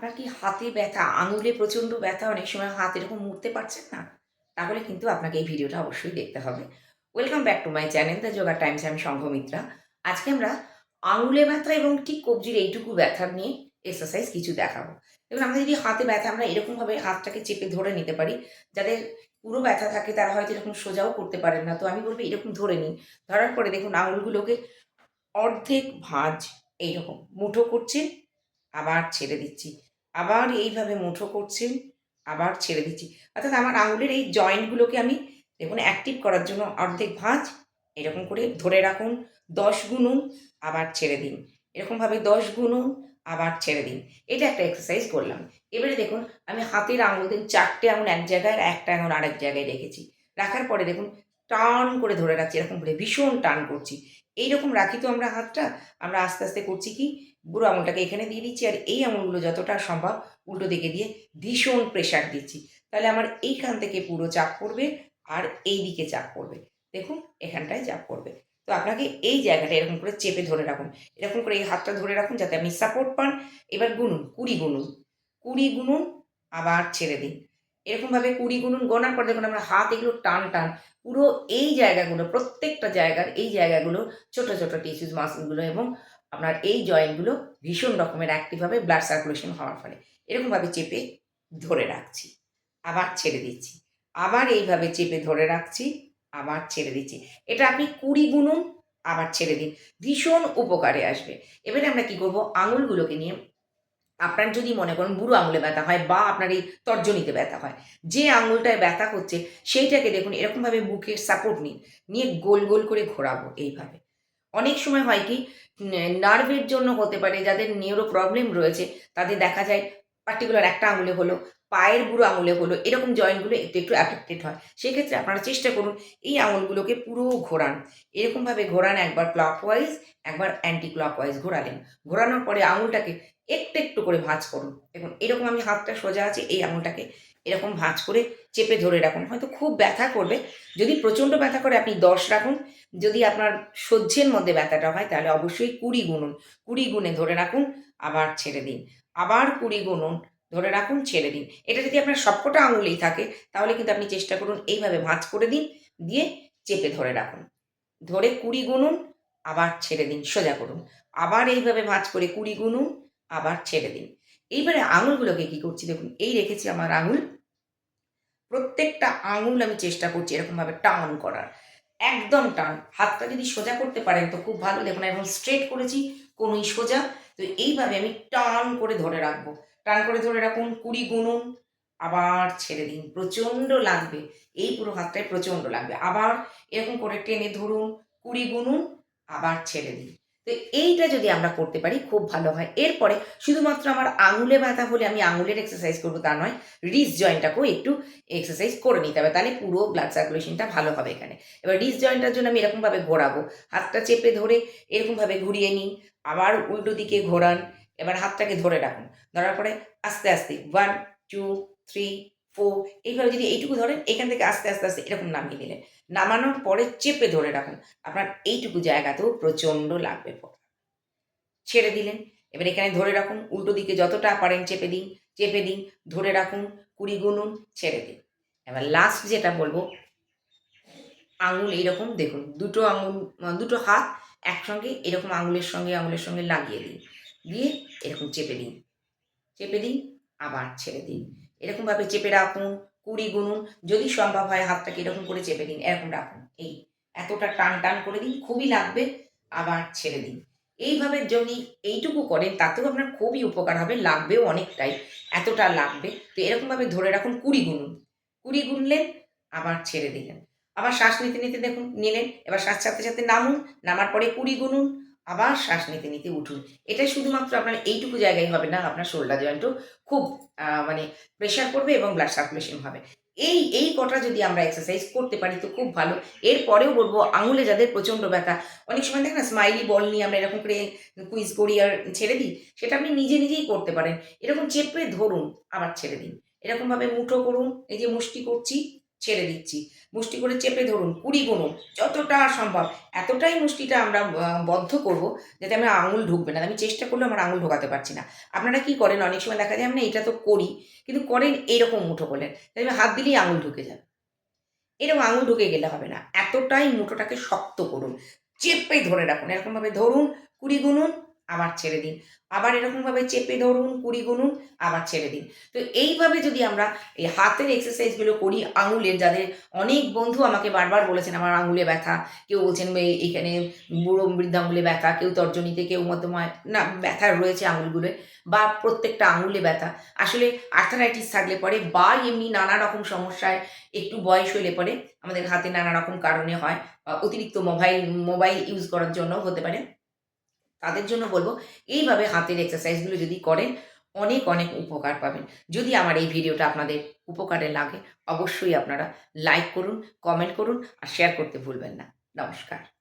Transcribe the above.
আপনার কি হাতে ব্যথা? আঙুলে প্রচণ্ড ব্যথা, অনেক সময় হাত এরকম মুড়তে পারছেন না? তাহলে কিন্তু আপনাকে এই ভিডিওটা অবশ্যই দেখতে হবে। Welcome back to my channel the yoga times আমি সংঘমিত্রা আজকে আমরা আঙুলে ব্যথা এবং ঠিক কবজির এইটুকু ব্যথা নিয়ে এক্সারসাইজ কিছু দেখাবো। দেখুন আমরা যদি হাতে ব্যথা, আমরা এরকমভাবে হাতটাকে চেপে ধরে নিতে পারি, যাদের পুরো ব্যথা থাকে, তারা হয়তো এরকম সোজাও করতে পারেন না। তো আমি বলব এরকম ধরে নিন। ধরার পরে দেখুন, আঙুলগুলোকে অর্ধেক ভাঁজ, এইরকম। মুঠো করছেন আবার ছেড়ে দিচ্ছি। আবার এইভাবে মুঠো করছেন আবার ছেড়ে দিচ্ছি। অর্থাৎ আমার আঙুলের এই জয়েন্টগুলোকে আমি দেখুন অ্যাক্টিভ করার জন্য অর্ধেক ভাঁজ, এরকম করে ধরে রাখুন, দশ গুনুন, আবার ছেড়ে দিন। এরকমভাবে দশ গুনুন, আবার ছেড়ে দিন। এটা একটা এক্সারসাইজ করলাম। এবারে দেখুন, আমি হাতের আঙুল দিন চারটে আঙুল এক জায়গায়, একটা আঙুল আরেক জায়গায় রেখেছি। রাখার পরে দেখুন, টান করে ধরে রাখছি, এরকম করে ভীষণ টান করছি। এইরকম রাখি তো আমরা হাতটা, আমরা আস্তে আস্তে করছি কি বুড়ো আঙুলটাকে এখানে দিয়ে দিচ্ছি আর এই আঙুলগুলো যতটা সম্ভব উল্টো দিকে দিয়ে ভীষণ প্রেশার দিচ্ছি। তাহলে আমার এইখান থেকে পুরো চাপ পড়বে আর এই দিকে চাপ পড়বে। দেখুন, এখানটায় চাপ পড়বে। তো আপনাকে এই জায়গাটা এরকম করে চেপে ধরে রাখুন। এরকম করে এই হাতটা ধরে রাখুন যাতে আপনি সাপোর্ট পান। এবার গুনুন, কুড়ি গুনুন। কুড়ি গুনুন, আবার ছেড়ে দিন। এরকমভাবে কুড়ি গুনুন গোনার পর দেখুন আমরা হাত এগুলো টান টান। পুরো এই জায়গাগুলো, প্রত্যেকটা জায়গার এই জায়গাগুলো ছোট ছোট টিস্যুস মাসলগুলো এবং আপনার এই জয়েন্টগুলো ভীষণ রকমের অ্যাক্টিভ হবে ব্লাড সার্কুলেশন হওয়ার ফলে। এরকমভাবে চেপে ধরে রাখছি। আবার ছেড়ে দিচ্ছি। আবার এইভাবে চেপে ধরে রাখছি, আবার ছেড়ে দিচ্ছি। এটা আপনি কুড়ি গুনুন আবার ছেড়ে দিন। ভীষণ উপকারে আসবে। এবারে আমরা কি করব? আঙুলগুলোকে নিয়ে আপনার যদি মনে করেন বুড়ো আঙুলে ব্যথা হয় বা আপনার এই তর্জনীতে ব্যথা হয়, যে আঙুলটায় ব্যথা হচ্ছে সেইটাকে দেখুন, এরকমভাবে বুকের সাপোর্ট নিন। নিয়ে গোল গোল করে ঘোরাবো এইভাবে। অনেক সময় হয় কি নার্ভের জন্য হতে পারে, যাদের নিউরো প্রবলেম রয়েছে, তাদের দেখা যায় পার্টিকুলার একটা আঙুলে হলো, পায়ের বুড়ো আঙুলে হলো, এরকম জয়েন্টগুলো একটু একটু অ্যাফেক্টেড হয়। সেক্ষেত্রে আপনারা চেষ্টা করুন, এই আঙুলগুলোকে পুরো ঘোরান। এরকমভাবে ঘোরান একবার ক্লকওয়াইজ একবার অ্যান্টি ক্লকওয়াইজ ঘোরালেন। ঘোরানোর পরে আঙুলটাকে একটু একটু করে ভাঁজ করুন। দেখুন, এরকম আমি হাতটা সোজা আছে, এই আঙুলটাকে এরকম ভাঁজ করে চেপে ধরে রাখুন। হয়তো খুব ব্যথা করবে। যদি প্রচণ্ড ব্যথা করে আপনি দশ রাখুন। যদি আপনার সহ্যের মধ্যে ব্যথাটা হয় তাহলে অবশ্যই কুড়ি গুনুন। কুড়ি গুণে ধরে রাখুন, আবার ছেড়ে দিন। আবার কুড়ি গুনুন, ধরে রাখুন, ছেড়ে দিন। এটা যদি আপনার সবকটা আঙুলেই থাকে, তাহলে কিন্তু আপনি চেষ্টা করুন এইভাবে ভাঁজ করে দিন, দিয়ে চেপে ধরে রাখুন। ধরে কুড়ি গুনুন, আবার ছেড়ে দিন, সোজা করুন। আবার এইভাবে ভাঁজ করে কুড়ি গুনুন, আবার ছেড়ে দিন। এইবারে আঙুলগুলোকে কি করছি দেখুন, এই রেখেছি আমার আঙুল। প্রত্যেকটা আঙুল আমি চেষ্টা করছি এরকমভাবে টান করার। একদম টান। হাতটা যদি সোজা করতে পারেন তো খুব ভালো। দেখুন এখন স্ট্রেট করেছি, কোনোই সোজা। তো এইভাবে আমি টান করে ধরে রাখব। টান করে ধরে রাখুন, কুড়ি গুনুন, আবার ছেড়ে দিন। প্রচণ্ড লাগবে। এই পুরো হাতটায় প্রচণ্ড লাগবে। আবার এরকম করে টেনে ধরুন, কুড়ি গুনুন, আবার ছেড়ে দিন। তো এইটা যদি আমরা করতে পারি, খুব ভালো হয়। এরপরে শুধুমাত্র আমার আঙুলে ব্যথা হলে আমি আঙুলের এক্সারসাইজ করব তা নয় রিস জয়েন্টটাকেও একটু এক্সারসাইজ করে নিতে হবে। তাহলে পুরো ব্লাড সার্কুলেশনটা ভালো হবে এখানে। এবার রিস জয়েন্টটার জন্য আমি এরকমভাবে ঘোরাবো। হাতটা চেপে ধরে এরকমভাবে ঘুরিয়ে নিন, আবার উল্টো দিকে ঘোরান, এবার হাতটাকে ধরে রাখুন। ধরার পরে আস্তে আস্তে ওয়ান টু থ্রি ফোর এইভাবে যদি এইটুকু ধরেন, এখান থেকে আস্তে আস্তে আস্তে এরকম নামিয়ে নিলেন। নামানোর পরে চেপে ধরে রাখুন। আপনার এইটুকু জায়গাতেও প্রচণ্ড লাগবে ছেড়ে দিলেন। এবার এখানে ধরে রাখুন, উল্টো দিকে যতটা পারেন চেপে দিন চেপে দিন, ধরে রাখুন, কুড়ি গুনুন, ছেড়ে দিন। এবার লাস্ট যেটা বলব, আঙুল এইরকম দেখুন, দুটো আঙুল দুটো হাত একসঙ্গে, এরকম আঙুলের সঙ্গে আঙুলের সঙ্গে লাগিয়ে দিন। দিয়ে এরকম চেপে দিন। চেপে দিন, আবার ছেড়ে দিন। এরকমভাবে চেপে রাখুন, কুড়ি গুনুন, যদি সম্ভব হয় হাতটাকে এরকম করে চেপে দিন, এরকম রাখুন। এই এতটা টান টান করে দিন, খুবই লাগবে, আবার ছেড়ে দিন। এইভাবে যদি এইটুকু করেন, তাতেও আপনার খুবই উপকার হবে, লাগবেও অনেকটাই, এতটা লাগবে। তো এরকমভাবে ধরে রাখুন, কুড়ি গুনুন। কুড়ি গুনলেন আবার ছেড়ে দিলেন। আবার শ্বাস নিতে নিতে দেখুন, নিলেন, এবার শ্বাস সাথে সাথে নামুন, নামার পরে কুড়ি গুনুন আবার শ্বাস নিতে নিতে উঠুন। এটা শুধুমাত্র আপনার এইটুকু জায়গায় হবে না, আপনার শোল্ডার জয়েন্টও খুব মানে প্রেশার করবে এবং ব্লাড সার্কুলেশন হবে। এই এই কটা যদি আমরা এক্সারসাইজ করতে পারি তো খুব ভালো। এরপরেও বলব, আঙুলে যাদের প্রচণ্ড ব্যথা, অনেক সময় দেখেন না স্মাইলি বল নিয়ে আমরা এরকম করে কুইজ করি আর ছেড়ে দিই, সেটা আপনি নিজে, নিজেই করতে পারেন। এরকম চেপে ধরুন, আবার ছেড়ে দিন। এরকমভাবে মুঠো করুন, এই যে মুষ্টি করছি ছেড়ে দিচ্ছি। মুষ্টি করে চেপে ধরুন, কুড়ি গুণুন, যতটা সম্ভব। এতটাই মুষ্টিটা আমরা বদ্ধ করব যাতে আমার আঙুল ঢুকবে না। আমি চেষ্টা করলে আমার আঙুল ঢোকাতে পারছি না। আপনারা কি করেন? অনেক সময় দেখা যায় আমরা এটা তো করি, কিন্তু করেন এরকম মুঠো করলেন তাই হাত দিলেই আঙুল ঢুকে যাবে এরকম আঙুল ঢুকে গেলে হবে না। এতটাই মুঠোটাকে শক্ত করুন। চেপে ধরে রাখুন। এরকমভাবে ধরুন, কুড়ি গুনুন আবার ছেড়ে দিন। আবার এরকমভাবে চেপে ধরুন, কুড়ি গুনুন, আবার ছেড়ে দিন। তো এইভাবে যদি আমরা এই হাতের এক্সারসাইজগুলো করি আঙুলের, যাদের অনেক বন্ধু আমাকে বারবার বলেছেন, আমার আঙুলে ব্যথা। কেউ বলছেন "এই- এখানে বুড়ো বৃদ্ধাঙ্গুলে ব্যথা। কেউ তর্জনীতে, কেউ মধ্যময়, না, ব্যথা রয়েছে আঙুলগুলোয় বা প্রত্যেকটা আঙুলে ব্যথা। আসলে আর্থারাইটিস থাকলে পরে বা এমনি নানা রকম সমস্যায় একটু বয়স হলে পরে আমাদের হাতে নানা রকম কারণে হয় অতিরিক্ত মোবাইল মোবাইল ইউজ করার জন্য হতে পারে। তাদের জন্য বলব, এইভাবে হাতের এক্সারসাইজগুলো যদি করেন, অনেক অনেক উপকার পাবেন। যদি আমার এই ভিডিওটা আপনাদের উপকারে লাগে, অবশ্যই আপনারা লাইক করুন কমেন্ট করুন আর শেয়ার করতে ভুলবেন না। নমস্কার।